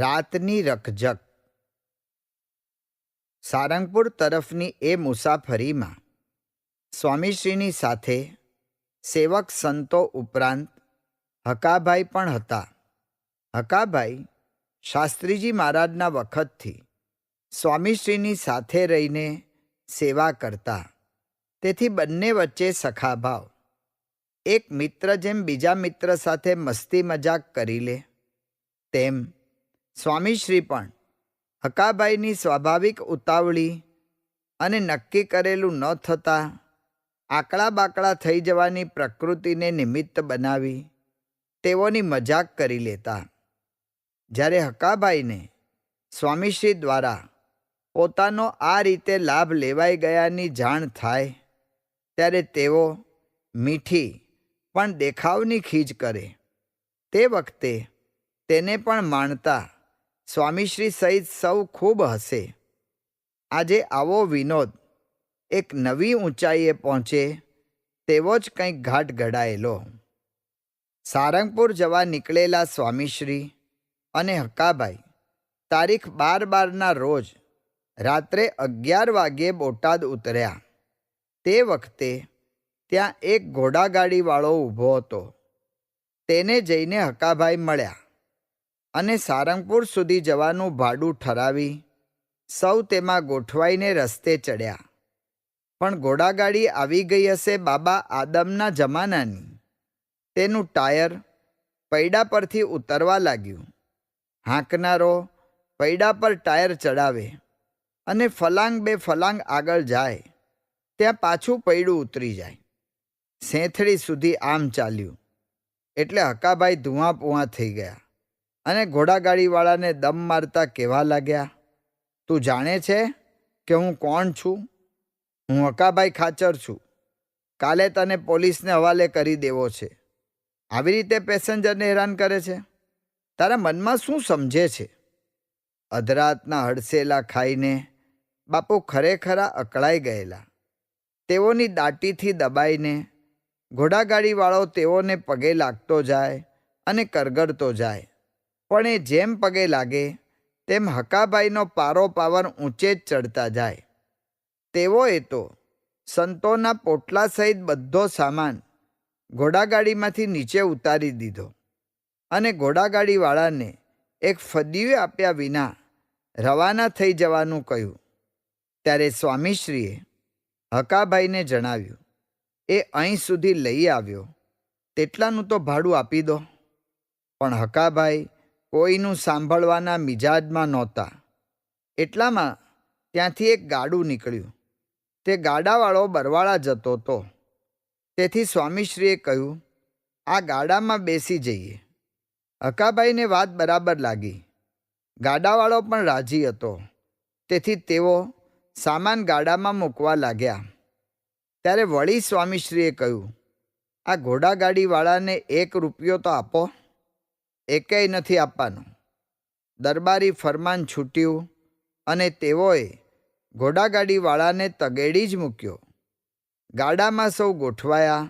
રાતની રકજક સારંગપુર તરફની એ મુસાફરીમાં સ્વામીશ્રીની સાથે સેવક સંતો ઉપરાંત હકાભાઈ પણ હતા. હકાભાઈ શાસ્ત્રીજી મહારાજના વખતથી સ્વામીશ્રીની સાથે રહીને સેવા કરતા. તેથી બંને વચ્ચે સખાભાવ. એક મિત્ર જેમ બીજા મિત્ર સાથે મસ્તી મજાક કરી લે, તેમ સ્વામીશ્રી પણ હકાભાઈની સ્વાભાવિક ઉતાવળી અને નક્કી કરેલું ન થતાં આકડા બાકડા થઈ જવાની પ્રકૃતિને નિમિત્ત બનાવી તેઓની મજાક કરી લેતા. જ્યારે હકાભાઈને સ્વામીશ્રી દ્વારા પોતાનો આ રીતે લાભ લેવાઈ ગયાની જાણ થાય, ત્યારે તેઓ મીઠી પણ દેખાવની ખીજ કરે. તે વખતે તેને પણ માણતા સ્વામીશ્રી સહિત સૌ ખૂબ હશે આજે આવો વિનોદ. એક નવી ઊંચાઈએ પહોંચે, તેવો જ કંઈક ઘાટ ઘડાયેલો સારંગપુર જવા નીકળેલા સ્વામીશ્રી અને હક્કાભાઈ, તારીખ બાર બારના રોજ રાત્રે અગિયાર વાગ્યે બોટાદ ઉતર્યા. તે વખતે ત્યાં એક ઘોડાગાડીવાળો ઊભો હતો. તેને જઈને હકાભાઈ મળ્યા. અને સારંગપુર સુધી જવાનું ભાડું ઠરાવી સૌ તેમાં ગોઠવાઈને રસ્તે ચડ્યા. પણ ઘોડાગાડી આવી ગઈ હશે બાબા આદમના જમાનાની. તેનું ટાયર પૈડા પરથી ઉતરવા લાગ્યું. હાંકનારો પૈડા પર ટાયર ચડાવે અને ફલાંગ બે ફલાંગ આગળ જાય. ત્યાં પાછું પૈડું ઉતરી જાય. સેંથળી સુધી આમ ચાલ્યું. એટલે હકાભાઈ ધુઆ પુઆ થઈ ગયા. અને ઘોડાગાડીવાળાને દમ મારતા કહેવા લાગ્યા, તું જાણે છે કે હું કોણ છું? હું હકાભાઈ ખાચર છું. કાલે તને પોલીસને હવાલે કરી દેવો છે. આવી રીતે પેસેન્જરને હેરાન કરે છે? તારા મનમાં શું સમજે છે? અધરાતના હડસેલા ખાઈને બાપુ ખરેખરા અકળાઈ ગયેલા. તેઓની દાટીથી દબાઈને ઘોડાગાડીવાળો તેઓને પગે લાગતો જાય અને કરગડતો જાય. પણ એ જેમ પગે લાગે, તેમ હકાભાઈનો પારો પાવર ઊંચે જ ચડતા જાય. તેઓએ તો સંતોના પોટલા સહિત બધો સામાન ઘોડાગાડીમાંથી નીચે ઉતારી દીધો અને ઘોડાગાડીવાળાને એક ફદીયું આપ્યા વિના રવાના થઈ જવાનું કહ્યું. ત્યારે સ્વામીશ્રીએ હકાભાઈને જણાવ્યું, એ અહીં સુધી લઈ આવ્યો, તેટલાનું તો ભાડું આપી દો. પણ હકાભાઈ કોઈનું સાંભળવાના મિજાજમાં નહોતા. એટલામાં ત્યાંથી એક ગાડું નીકળ્યું. તે ગાડાવાળો બરવાળા જતો હતો. તેથી સ્વામીશ્રીએ કહ્યું, આ ગાડામાં બેસી જઈએ. હકાભાઈને વાત બરાબર લાગી. ગાડાવાળો પણ રાજી હતો. તેથી તેઓ સામાન ગાડામાં મૂકવા લાગ્યા. ત્યારે વળી સ્વામીશ્રીએ કહ્યું, આ ઘોડાગાડીવાળાને એક રૂપિયો તો આપો. એકેય નથી આપવાનું. દરબારી ફરમાન છૂટ્યું અને તેઓએ ઘોડાગાડીવાળાને તગેડી જ મૂક્યો. ગાડામાં સૌ ગોઠવાયા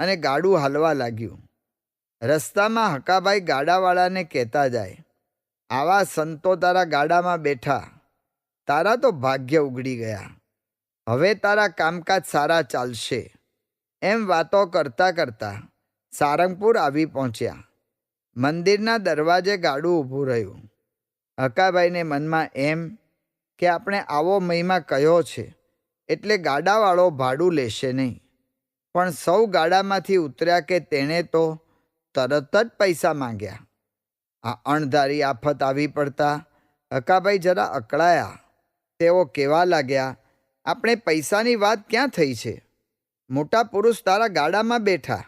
અને ગાડું હાલવા લાગ્યું. રસ્તામાં હકાભાઈ ગાડાવાળાને કહેતા જાય, આવા સંતો તારા ગાડામાં બેઠા. તારા તો ભાગ્ય ઉગડી ગયા. હવે તારા કામકાજ સારા ચાલશે. એમ વાતો કરતા કરતા સારંગપુર આવી પહોંચ્યા. મંદિરના દરવાજે ગાડું ઊભું રહ્યું. હકાભાઈને મનમાં એમ કે આપણે આવો મહિમા કયો છે? એટલે ગાડાવાળો ભાડું લેશે નહીં. પણ સૌ ગાડામાંથી ઉતર્યા કે તેણે તો તરત જ પૈસા માંગ્યા. આ અણધારી આફત આવી પડતા હકાભાઈ જરા અકળાયા. તેઓ કહેવા લાગ્યા, આપણે પૈસાની વાત ક્યાં થઈ છે? મોટા પુરુષ તારા ગાડામાં બેઠા.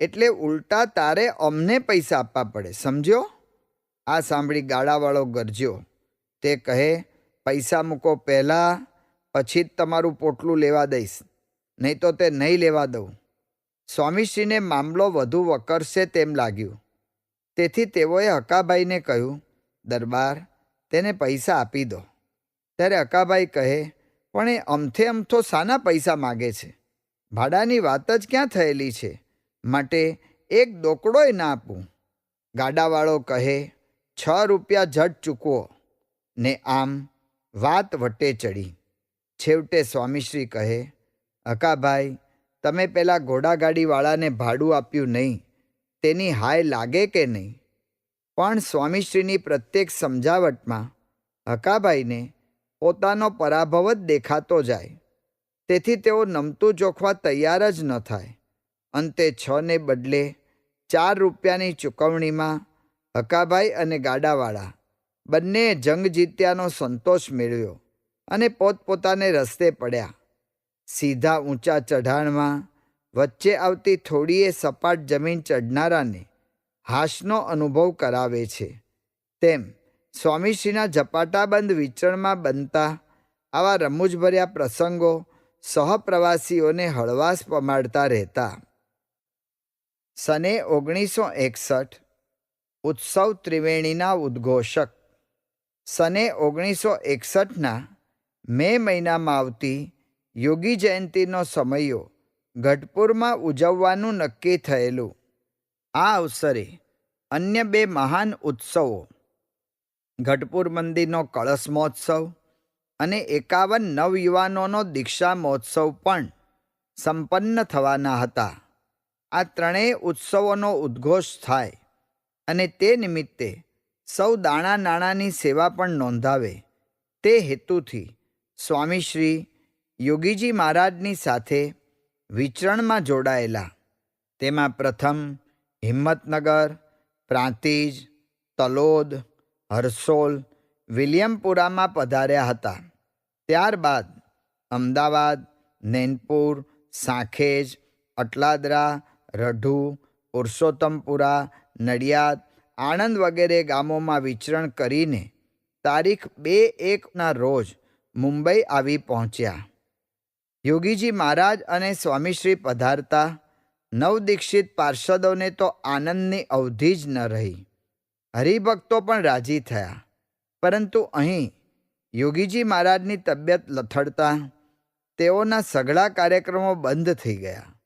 એટલે ઉલટા તારે અમને પૈસા આપવા પડે, સમજ્યો? આ સાંભળી ગાળાવાળો ગરજ્યો. તે કહે, પૈસા મૂકો પહેલાં, પછી જ તમારું પોટલું લેવા દઈશ. નહીં તો તે નહીં લેવા દઉં. સ્વામીશ્રીને મામલો વધુ વકરશે તેમ લાગ્યું. તેથી તેઓએ હકાભાઈને કહ્યું, દરબાર, તેને પૈસા આપી દો. ત્યારે હકાભાઈ કહે, પણ એ અમથે અમથો શાના પૈસા માગે છે? ભાડાની વાત જ ક્યાં થયેલી છે? માટે એક દોકડોય ના આપું. ગાડાવાળો કહે, છ રૂપિયા જટ ચૂકવો. ને આમ વાત વટે ચડી. છેવટે સ્વામીશ્રી કહે અકાભાઈ તમે પેલા ઘોડાગાડીવાળાને ભાડું આપ્યું નહીં. તેની હાય લાગે કે નહીં? પણ સ્વામીશ્રીની પ્રત્યેક સમજાવટમાં હકાભાઈને પોતાનો પરાભવ જ દેખાતો જાય. તેથી તેઓ નમતું જોખવા તૈયાર જ ન થાય. અંતે છને બદલે ચાર રૂપિયાની ચૂકવણીમાં હકાભાઈ અને ગાડાવાળા બંને જંગ જીત્યાનો સંતોષ મેળવ્યો અને પોતપોતાને રસ્તે પડ્યા. સીધા ઊંચા ચઢાણમાં વચ્ચે આવતી થોડીએ સપાટ જમીન ચઢનારાને હાશનો અનુભવ કરાવે છે. તેમ સ્વામીશ્રીના ઝપાટાબંધ વિચરણમાં બનતા આવા રમૂજભર્યા પ્રસંગો સહપ્રવાસીઓને હળવાશ પમાડતા રહેતા. સને ઓગણીસો એકસઠ ઉત્સવ ત્રિવેણીના ઉદ્ઘોષક. સને ઓગણીસો એકસઠના મે મહિનામાં આવતી યોગી જયંતીનો સમયો ગઢપુરમાં ઉજવવાનું નક્કી થયેલું. આ અવસરે અન્ય બે મહાન ઉત્સવો, ગઢપુર મંદિરનો કળશ મહોત્સવ અને એકાવન નવયુવાનોનો દીક્ષા મહોત્સવ પણ સંપન્ન થવાના હતા. આ ત્રણેય ઉત્સવોનો ઉદ્ઘોષ થાય અને તે નિમિત્તે સૌ દાણા નાણાંની સેવા પણ નોંધાવે. તે હેતુથી સ્વામીશ્રી યોગીજી મહારાજની સાથે વિચરણમાં જોડાયેલા. તેમાં પ્રથમ હિંમતનગર, પ્રાંતિજ, તલોદ, હરસોલ, વિલિયમપુરામાં પધાર્યા હતા. ત્યારબાદ અમદાવાદ, નૈનપુર, સાંખેજ, અટલાદરા રઢુ પુરુષોત્તમપુરા નડિયાદ, આણંદ વગેરે ગામોમાં વિચરણ કરીને તારીખ બે એકના રોજ મુંબઈ આવી પહોંચ્યા. યોગીજી મહારાજ અને સ્વામીશ્રી પધારતા નવદીક્ષિત પાર્ષદોને તો આનંદની અવધિ જ ન રહી. હરિભક્તો પણ રાજી થયા. પરંતુ અહીં યોગીજી મહારાજની તબિયત લથડતા તેઓના સઘળા કાર્યક્રમો બંધ થઈ ગયા.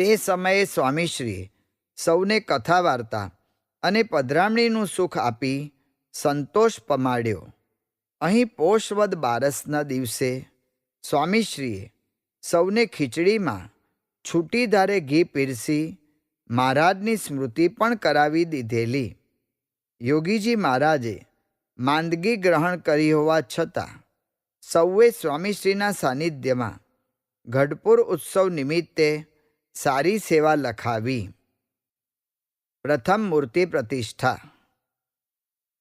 તે સમયે સ્વામીશ્રીએ સૌને કથા વાર્તા અને પધરામણીનું સુખ આપી સંતોષ પમાડ્યો. અહીં પોષવદ બારસના દિવસે સ્વામીશ્રીએ સૌને ખીચડીમાં છૂટી ધારે ઘી પીરસી મહારાજની સ્મૃતિ પણ કરાવી દીધેલી. યોગીજી મહારાજે માંદગી ગ્રહણ કરી હોવા છતાં સૌએ સ્વામીશ્રીના સાનિધ્યમાં ગઢપુર ઉત્સવ નિમિત્તે સારી સેવા લખાવી. પ્રથમ મૂર્તિ પ્રતિષ્ઠા.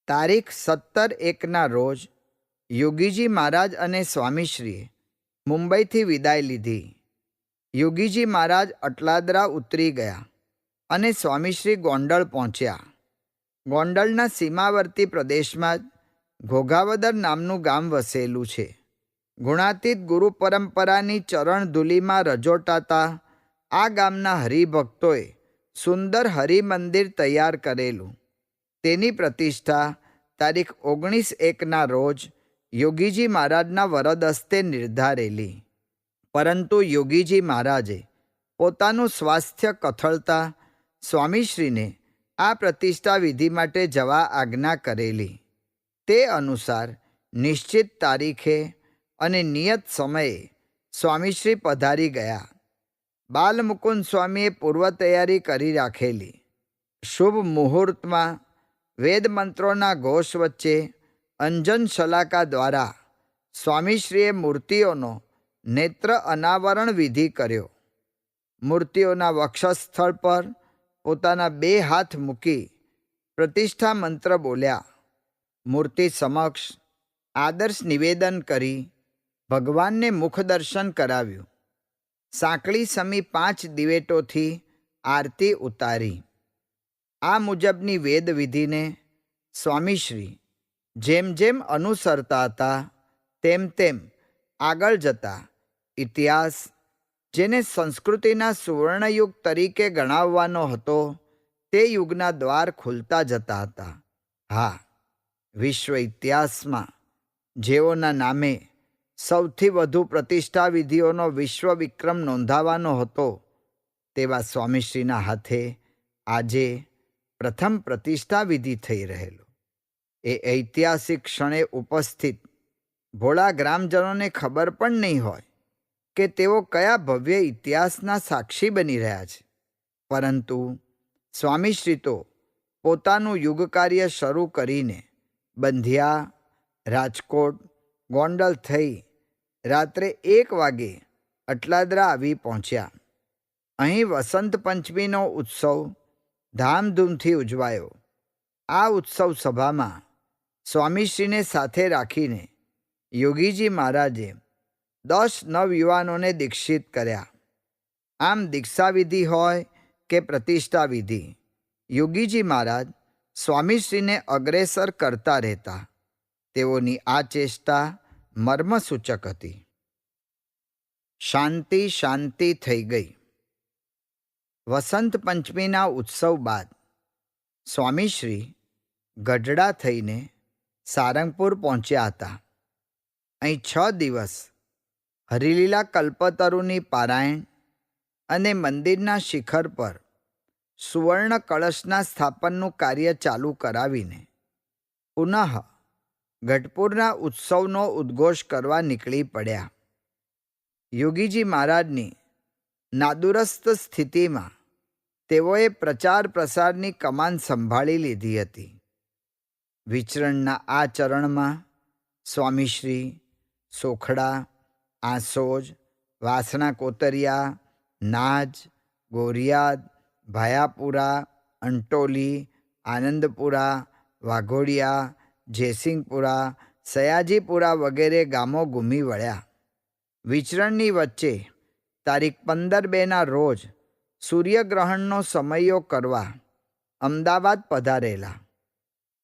તારીખ સત્તર એકના રોજ યોગીજી મહારાજ અને સ્વામીશ્રીએ મુંબઈથી વિદાય લીધી. યોગીજી મહારાજ અટલાદરા ઉતરી ગયા અને સ્વામીશ્રી ગોંડલ પહોંચ્યા. ગોંડલના સીમાવર્તી પ્રદેશમાં જ ઘોઘાવદર નામનું ગામ વસેલું છે. ગુણાતીત ગુરુ પરંપરાની ચરણ ધૂલીમાં રજોટાતા આ ગામના હરિભક્તોએ સુંદર હરિમંદિર તૈયાર કરેલું. તેની પ્રતિષ્ઠા તારીખ ઓગણીસ એકના રોજ યોગીજી મહારાજના વરદ હસ્તે નિર્ધારેલી. પરંતુ યોગીજી મહારાજે પોતાનું સ્વાસ્થ્ય કથળતા સ્વામીશ્રીને આ પ્રતિષ્ઠા વિધિ માટે જવા આજ્ઞા કરેલી. તે અનુસાર નિશ્ચિત તારીખે અને નિયત સમયે સ્વામીશ્રી પધારી ગયા. બાલમુકુંદ સ્વામીએ પૂર્વ તૈયારી કરી રાખેલી. શુભ મુહૂર્તમાં વેદ મંત્રોના ઘોષ વચ્ચે અંજન શલાકા દ્વારા સ્વામીશ્રીએ મૂર્તિઓનો નેત્ર અનાવરણ વિધિ કર્યો. મૂર્તિઓના વક્ષસ્થળ પર પોતાના બે હાથ મૂકી પ્રતિષ્ઠા મંત્ર બોલ્યા. મૂર્તિ સમક્ષ આદર્શ નિવેદન કરી ભગવાનને મુખદર્શન કરાવ્યું. સાંકળી સમી પાંચ દિવેટોથી આરતી ઉતારી. આ મુજબની વેદવિધિને સ્વામીશ્રી જેમ જેમ અનુસરતા હતા, તેમ તેમ આગળ જતા ઇતિહાસ, જેને સંસ્કૃતિના સુવર્ણયુગ તરીકે ગણાવવાનો હતો, તે યુગના દ્વાર ખુલતા જતા હતા. હા, વિશ્વ ઇતિહાસમાં જેઓના નામે સૌથી વધુ પ્રતિષ્ઠા વિધિઓનો વિશ્વ વિક્રમ નોંધાવાનો હતો. તેવા સ્વામીશ્રીના હાથે આજે પ્રથમ પ્રતિષ્ઠા વિધિ થઈ રહેલો. એ ઐતિહાસિક ક્ષણે ઉપસ્થિત. ભોળા ગ્રામજનોને ખબર પણ નહીં હોય કે તેઓ કયા ભવ્ય ઇતિહાસના સાક્ષી બની રહ્યા છે. પરંતુ સ્વામીશ્રી તો પોતાનું યુગ કાર્ય શરૂ કરીને બંધિયા, રાજકોટ, ગોંડલ થઈ રાત્રે એક વાગે અટલાદરા આવી પહોંચ્યા. અહીં વસંત પંચમીનો ઉત્સવ ધામધૂમથી ઉજવાયો. આ ઉત્સવ સભામાં સ્વામીશ્રીને સાથે રાખીને યોગીજી મહારાજે દસ નવયુવાનોને દીક્ષિત કર્યા. આમ દીક્ષાવિધિ હોય કે પ્રતિષ્ઠા વિધિ યોગીજી મહારાજ સ્વામીશ્રીને અગ્રેસર કરતા રહેતા. તેઓની આ ચેષ્ટા મર્મસૂચક હતી. શાંતિ શાંતિ થઈ ગઈ. વસંત પંચમીના ઉત્સવ બાદ સ્વામીશ્રી ગઢડા થઈને સારંગપુર પહોંચ્યા હતા. અહીં છ દિવસ હરિલીલા કલ્પતરુની પારાયણ અને મંદિરના શિખર પર સુવર્ણ કળશના સ્થાપનનું કાર્ય ચાલુ કરાવીને પુનઃ ગઢપુરના ઉત્સવનો ઉદ્ઘોષ કરવા નીકળી પડ્યા. યોગીજી મહારાજની નાદુરસ્ત સ્થિતિમાં તેઓએ પ્રચાર પ્રસારની કમાન સંભાળી લીધી હતી. વિચરણના આ ચરણમાં સ્વામીશ્રી, સોખડા, આંસોજ, વાસણા કોતરિયા, નાજ, ગોરિયાદ, ભાયાપુરા, અંટોલી, આનંદપુરા, વાઘોડિયા જયસિંહપુરા, સયાજીપુરા વગેરે ગામો ઘૂમી વળ્યા. વિચરણની વચ્ચે તારીખ પંદર બેના રોજ સૂર્યગ્રહણનો સમયો કરવા અમદાવાદ પધારેલા.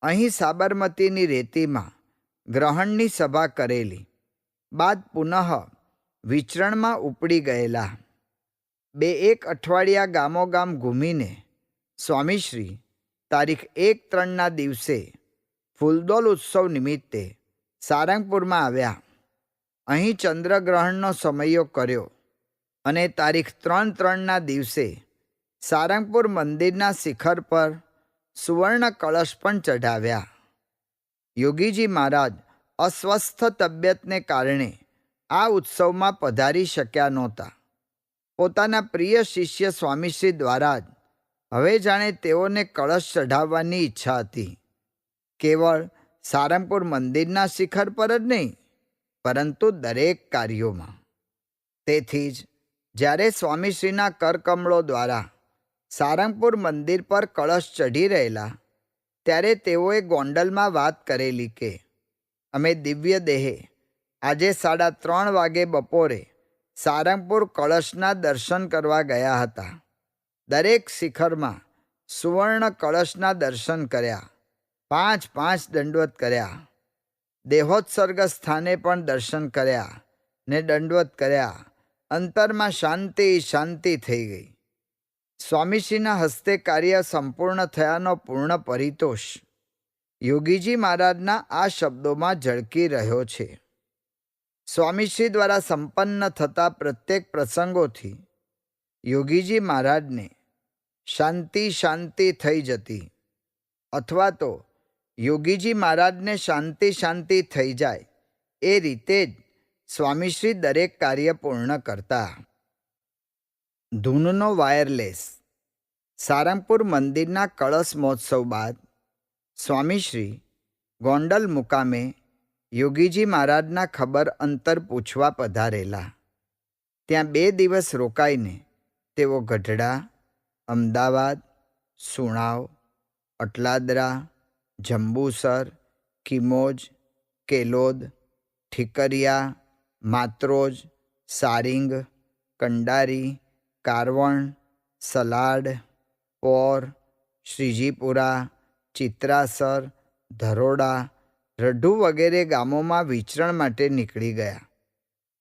અહીં સાબરમતીની રેતીમાં ગ્રહણની સભા કરેલી. બાદ પુનઃ વિચરણમાં ઉપડી ગયેલા. બે એક અઠવાડિયા ગામોગામ ઘૂમીને સ્વામીશ્રી તારીખ એક ત્રણના દિવસે ફૂલદોલ ઉત્સવ નિમિત્તે સારંગપુરમાં આવ્યા. અહીં ચંદ્રગ્રહણનો સમયો કર્યો અને તારીખ ત્રણ ત્રણના દિવસે સારંગપુર મંદિરના શિખર પર સુવર્ણ કળશ પણ ચઢાવ્યા. યોગીજી મહારાજ અસ્વસ્થ તબિયતને કારણે આ ઉત્સવમાં પધારી શક્યા નહોતા. પોતાના પ્રિય શિષ્ય સ્વામીશ્રી દ્વારા જ હવે જાણે તેઓને કળશ ચઢાવવાની ઈચ્છા હતી. કેવળ સારંગપુર મંદિરના શિખર પર જ નહીં, પરંતુ દરેક કાર્યોમાં. તેથી જ જ્યારે સ્વામીશ્રીના કરકમળો દ્વારા સારંગપુર મંદિર પર કળશ ચઢી રહેલા, ત્યારે તેઓએ ગોંડલમાં વાત કરેલી કે, અમે દિવ્ય દેહે, આજે સાડા ત્રણ વાગે બપોરે સારંગપુર કળશના દર્શન કરવા ગયા હતા. દરેક શિખરમાં સુવર્ણ કળશના દર્શન કર્યા. પાંચ પાંચ દંડવત કર્યા. દેહોત્સર્ગ સ્થાને પણ દર્શન કર્યા ને દંડવત કર્યા. અંતરમાં શાંતિ શાંતિ થઈ ગઈ. સ્વામીશ્રીના હસ્તે કાર્ય સંપૂર્ણ થયાનો પૂર્ણ પરિતોષ. યોગીજી મહારાજના આ શબ્દોમાં ઝળકી રહ્યો છે. સ્વામીશ્રી દ્વારા સંપન્ન થતા પ્રત્યેક પ્રસંગોથી યોગીજી મહારાજને શાંતિ શાંતિ થઈ જતી. અથવા તો યોગીજી મહારાજને શાંતિ શાંતિ થઈ જાય. એ રીતે જ સ્વામીશ્રી દરેક કાર્ય પૂર્ણ કરતા. ધૂનનો વાયરલેસ. સારંગપુર મંદિરના કળશ મહોત્સવ બાદ સ્વામીશ્રી ગોંડલ મુકામે યોગીજી મહારાજના ખબર અંતર પૂછવા પધારેલા. ત્યાં બે દિવસ રોકાઈને તેઓ ગઢડા, અમદાવાદ, સુણાવ, અટલાદરા જંબુસર, કિમોજ, કેલોદ, ઠીકરિયા, માત્રોજ, સારિંગ, કંડારી, કારવણ, સલાડ પોર શ્રીજીપુરા, ચિત્રાસર, ધરોડા, રઢુ વગેરે ગામોમાં વિચરણ માટે નીકળી ગયા.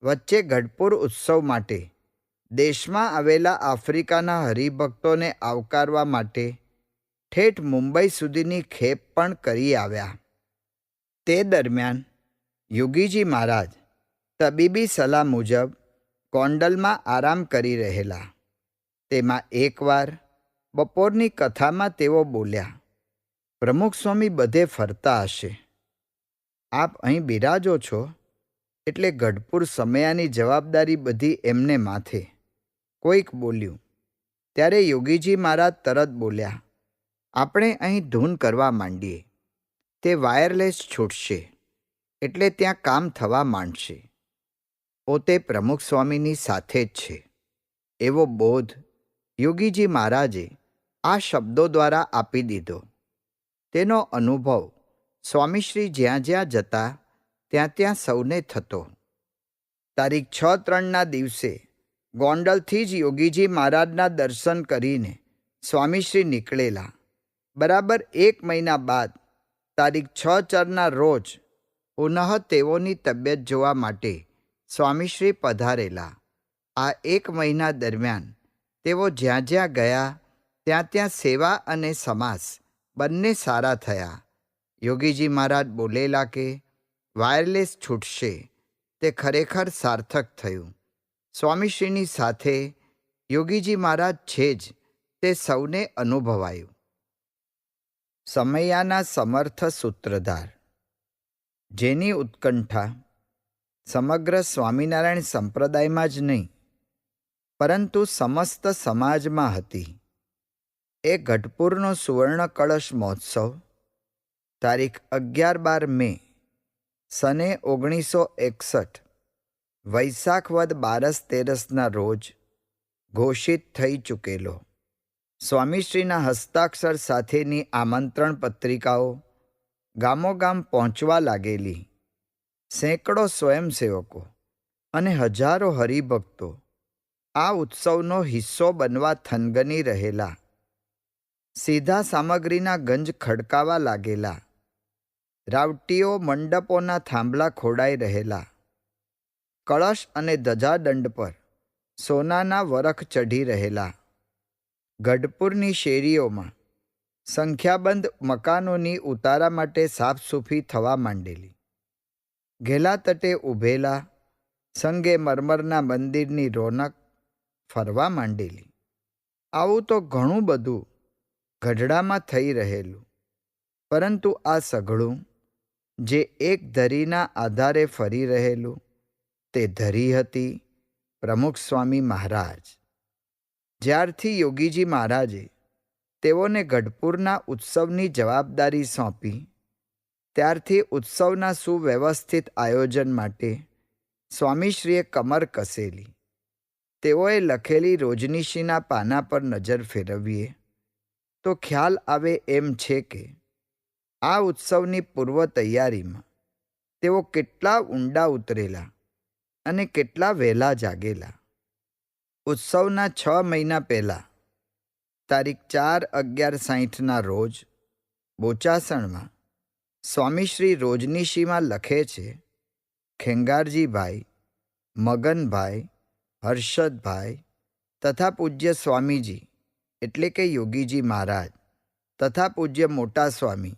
વચ્ચે ગઢપુર ઉત્સવ માટે, દેશમાં આવેલા આફ્રિકાના હરિભક્તોને આવકારવા માટે ઠેઠ મુંબઈ સુધીની ખેપ પણ કરી આવ્યા. તે દરમિયાન યોગીજી મહારાજ તબીબી સલાહ મુજબ કોંડલમાં આરામ કરી રહેલા. તેમાં એકવાર બપોરની કથામાં તેઓ બોલ્યા, પ્રમુખ સ્વામી બધે ફરતા હશે. આપ અહીં બિરાજો છો એટલે ગઢપુર સમયાની જવાબદારી બધી એમને માથે. કોઈક બોલ્યું. ત્યારે યોગીજી મહારાજ તરત બોલ્યા આપણે અહીં ધૂન કરવા માંડીએ. તે વાયરલેસ છૂટશે, એટલે ત્યાં કામ થવા માંડશે. પોતે પ્રમુખ સ્વામીની સાથે જ છે. એવો બોધ યોગીજી મહારાજે આ શબ્દો દ્વારા આપી દીધો. તેનો અનુભવ સ્વામીશ્રી જ્યાં જ્યાં જતા, ત્યાં ત્યાં સૌને થતો. તારીખ છ ત્રણના દિવસે ગોંડલથી જ યોગીજી મહારાજના દર્શન કરીને સ્વામીશ્રી નીકળેલા. બરાબર એક મહિના બાદ, તારીખ છ ચારના રોજ, પુનઃ તેઓની તબિયત જોવા માટે સ્વામીશ્રી પધારેલા. આ એક મહિના દરમિયાન તેઓ જ્યાં જ્યાં ગયા, ત્યાં ત્યાં સેવા અને સમાસ બંને સારા થયા. યોગીજી મહારાજ બોલેલા કે, વાયરલેસ છૂટશે. તે ખરેખર સાર્થક થયું. સ્વામીશ્રીની સાથે યોગીજી મહારાજ છે જ તે સૌને અનુભવાયું. સમયાના સમર્થ સૂત્રધાર. જેની ઉત્કંઠા સમગ્ર સ્વામિનારાયણ સંપ્રદાયમાં જ નહીં, પરંતુ સમસ્ત સમાજમાં હતી. એ ગઢપુરનો સુવર્ણ કળશ મહોત્સવ, તારીખ અગિયાર બાર મે, સને ઓગણીસો એકસઠ વૈશાખ વદ બારસ તેરસના રોજ, ઘોષિત થઈ ચૂકેલો. સ્વામીશ્રીના હસ્તાક્ષર સાથેની આમંત્રણ પત્રિકાઓ ગામોગામ પહોંચવા લાગેલી. સેંકડો સ્વયંસેવકો અને હજારો હરિભક્તો આ ઉત્સવનો હિસ્સો બનવા થનગની રહેલા. સીધા સામગ્રીના ગંજ ખડકાવા લાગેલા. રાવટીઓ મંડપોના થાંભલા ખોડાઈ રહેલા. કળશ અને ધજાદંડ પર સોનાના વરખ ચઢી રહેલા. ગઢપુરની શેરીઓમાં સંખ્યાબંધ મકાનોની ઉતારા માટે સાફસૂફી થવા માંડેલી. ઘેલા તટે ઊભેલા સંગે મરમરના મંદિરની રોનક ફરવા માંડેલી. આવું તો ઘણું બધું ગઢડામાં થઈ રહેલું, પરંતુ આ સઘળું જે એક ધરીના આધારે ફરી રહેલું તે ધરી હતી પ્રમુખ સ્વામી મહારાજ. જ્યારથી યોગીજી મહારાજે તેઓને ગઢપુરના ઉત્સવની જવાબદારી સોંપી, ત્યારથી ઉત્સવના સુવ્યવસ્થિત આયોજન માટે સ્વામીશ્રીએ કમર કસેલી. તેઓએ લખેલી રોજનીશીના પાના પર નજર ફેરવીએ, તો ખ્યાલ આવે એમ છે કે આ ઉત્સવની પૂર્વ તૈયારીમાં તેઓ કેટલા ઊંડા ઉતરેલા અને કેટલા વહેલા જાગેલા. ઉત્સવના છ મહિના પહેલાં, તારીખ ચાર અગિયાર સાહીઠના રોજ, બોચાસણમાં સ્વામીશ્રી રોજનીશીમાં લખે છે, ખેંગારજીભાઈ, મગનભાઈ, હર્ષદભાઈ તથા પૂજ્ય સ્વામીજી એટલે કે યોગીજી મહારાજ તથા પૂજ્ય મોટા સ્વામી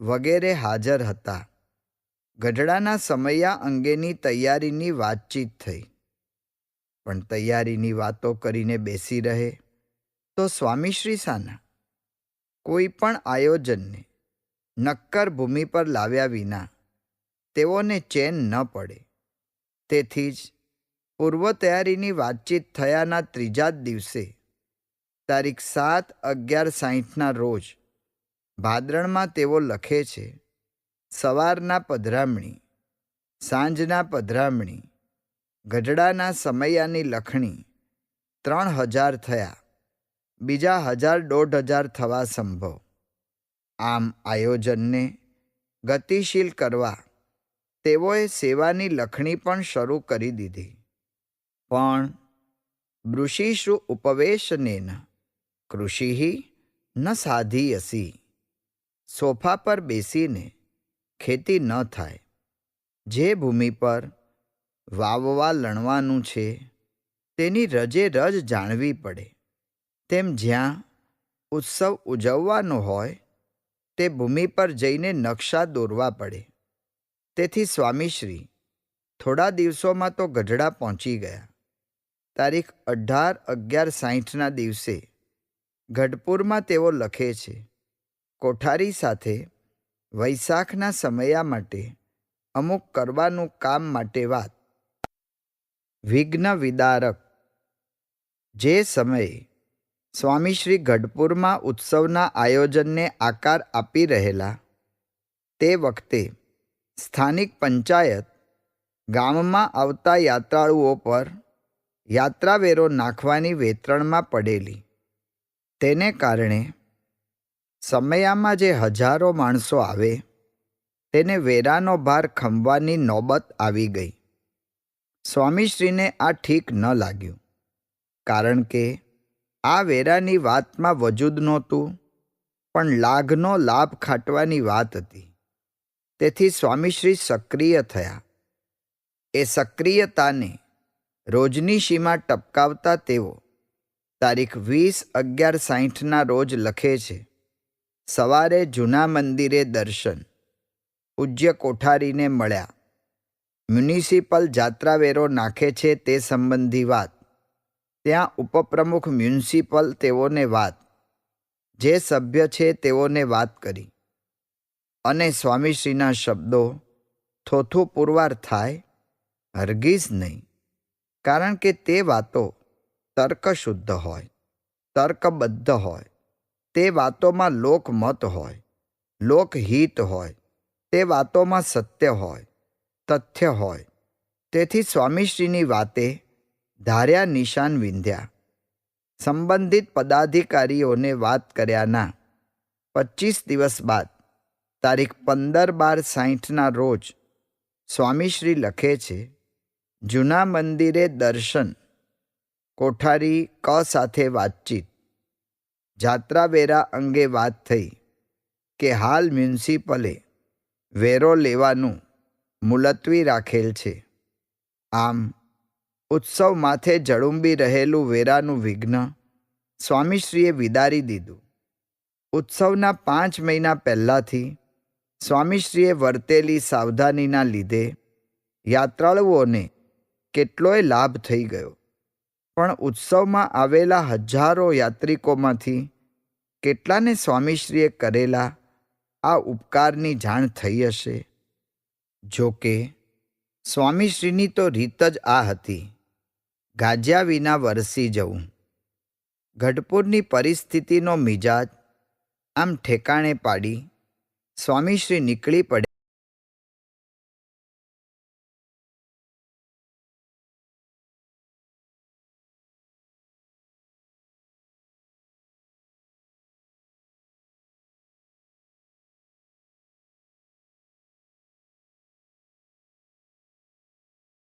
વગેરે હાજર હતા. ગઢડાના સમયા અંગેની તૈયારીની વાતચીત થઈ. પણ તૈયારીની વાતો કરીને બેસી રહે તો સ્વામીશ્રી સાના કોઈ પણ આયોજનને નક્કર ભૂમિ પર લાવ્યા વિના તેઓને ચેન ન પડે. તેથી જ પૂર્વ તૈયારીની વાતચીત થયાના ત્રીજા જ દિવસે તારીખ સાત અગિયાર સાહીઠના રોજ ભાદરણમાં તેઓ લખે છે, સવારના પધરામણી, સાંજના પધરામણી ગઢડાના સમયાની લખણી, ત્રણ હજાર થયા, બીજા હજાર દોઢ હજાર થવા સંભવ. આમ આયોજનને ગતિશીલ કરવા તેઓએ સેવાની લખણી પણ શરૂ કરી દીધી. પણ વૃષિષુ ઉપવેશનેન કૃષિ ન સાધીયસી. સોફા પર બેસીને ખેતી ન થાય. જે ભૂમિ પર વાવવા લણવાનું છે, તેની રજે રજ જાણવી પડે. તેમ જ્યાં ઉત્સવ ઉજવવાનો હોય, તે ભૂમિ પર જઈને નકશા દોરવા પડે. તેથી સ્વામીશ્રી થોડા દિવસોમાં તો ગઢડા પહોંચી ગયા. તારીખ અઢાર અગિયાર સાહીઠના દિવસે ગઢપુરમાં તેઓ લખે છે, કોઠારી સાથે વૈશાખના સમયા માટે અમુક કરવાનું કામ માટે વાત. વિઘ્ન વિદારક જે સમયે સ્વામી શ્રી ગઢપુરમાં ઉત્સવના આયોજનને આકાર આપી રહેલા તે વખતે સ્થાનિક પંચાયત ગામમાં આવતા યાત્રાળુઓ પર યાત્રાવેરો નાખવાની વેતરણમાં પડેલી. તેને કારણે સમયામાં જે હજારો માણસો આવે, તેને વેરાનો ભાર ખંભવાની નોબત આવી ગઈ. સ્વામીશ્રીને આ ઠીક ન લાગ્યું. કારણ કે આ વેરાની વાતમાં વજૂદ નહોતું, પણ લાઘનો લાભ ખાટવાની વાત હતી. તેથી સ્વામીશ્રી સક્રિય થયા. એ સક્રિયતાને રોજની સીમા ટપકાવતા તેઓ તારીખ વીસ અગિયાર સાહીઠના રોજ લખે છે, સવારે જૂના મંદિરે દર્શન. પૂજ્ય કોઠારીને મળ્યા. મ્યુનિસિપલ જાત્રાવેરો નાખે છે તે સંબંધી વાત. ત્યાં ઉપપ્રમુખ મ્યુનિસિપલ તેઓને વાત. જે સભ્ય છે તેઓને વાત કરી. અને સ્વામીશ્રીના શબ્દો થોથું પુરવાર થાય, હરગીઝ નહીં. કારણ કે તે વાતો તર્કશુદ્ધ હોય, તર્કબદ્ધ હોય. તે વાતોમાં લોકમત હોય, લોકહિત હોય. તે વાતોમાં સત્ય હોય. તથ્ય હોય. તેથી સ્વામીશ્રીની વાતે ધાર્યા નિશાન વિંધ્યા. સંબંધિત પદાધિકારીઓને વાત કર્યાના પચીસ દિવસ બાદ, તારીખ પંદર બાર સાહીઠના રોજ, સ્વામીશ્રી લખે છે, જૂના મંદિરે દર્શન. કોઠારી ક સાથે વાતચીત. જાત્રાવેરા અંગે વાત થઈ કે હાલ મ્યુનિસિપલે વેરો લેવાનું મુલતવી રાખેલ છે. આમ, ઉત્સવ માથે જળુંબી રહેલું વેરાનું વિઘ્ન સ્વામીશ્રીએ વિદારી દીધું. ઉત્સવના પાંચ મહિના પહેલાંથી સ્વામીશ્રીએ વર્તેલી સાવધાનીના લીધે યાત્રાળુઓને કેટલોય લાભ થઈ ગયો. પણ ઉત્સવમાં આવેલા હજારો યાત્રિકોમાંથી કેટલાને સ્વામીશ્રીએ કરેલા આ ઉપકારની જાણ થઈ હશે? જો કે, સ્વામીશ્રીની તો રીત જ આ હતી. ગાજ્યા વિના વરસી જવું. ગઢપુરની પરિસ્થિતિનો મિજાજ આમ ઠેકાણે પાડી સ્વામીશ્રી નીકળી પડ્યા.